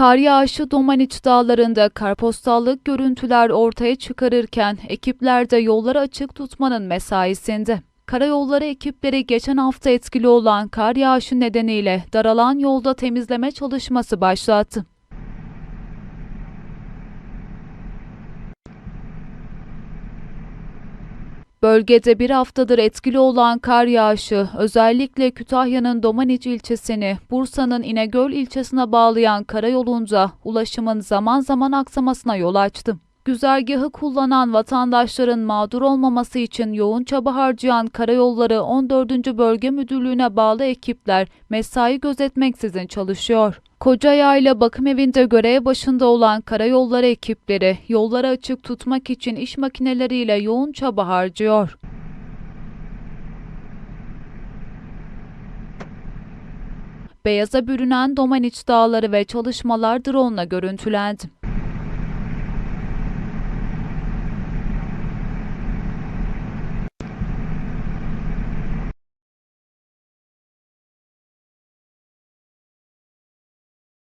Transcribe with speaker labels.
Speaker 1: Kar yağışı Domaniç dağlarında karpostallık görüntüler ortaya çıkarırken ekipler de yolları açık tutmanın mesaisinde. Karayolları ekipleri geçen hafta etkili olan kar yağışı nedeniyle daralan yolda temizleme çalışması başlattı. Bölgede bir haftadır etkili olan kar yağışı özellikle Kütahya'nın Domaniç ilçesini Bursa'nın İnegöl ilçesine bağlayan karayolunda ulaşımın zaman zaman aksamasına yol açtı. Güzergahı kullanan vatandaşların mağdur olmaması için yoğun çaba harcayan Karayolları 14. Bölge Müdürlüğü'ne bağlı ekipler mesai gözetmeksizin çalışıyor. Kocayayla bakım evinde görev başında olan karayolları ekipleri yolları açık tutmak için iş makineleriyle yoğun çaba harcıyor. Beyaza bürünen Domaniç dağları ve çalışmalar drone'la görüntülendi.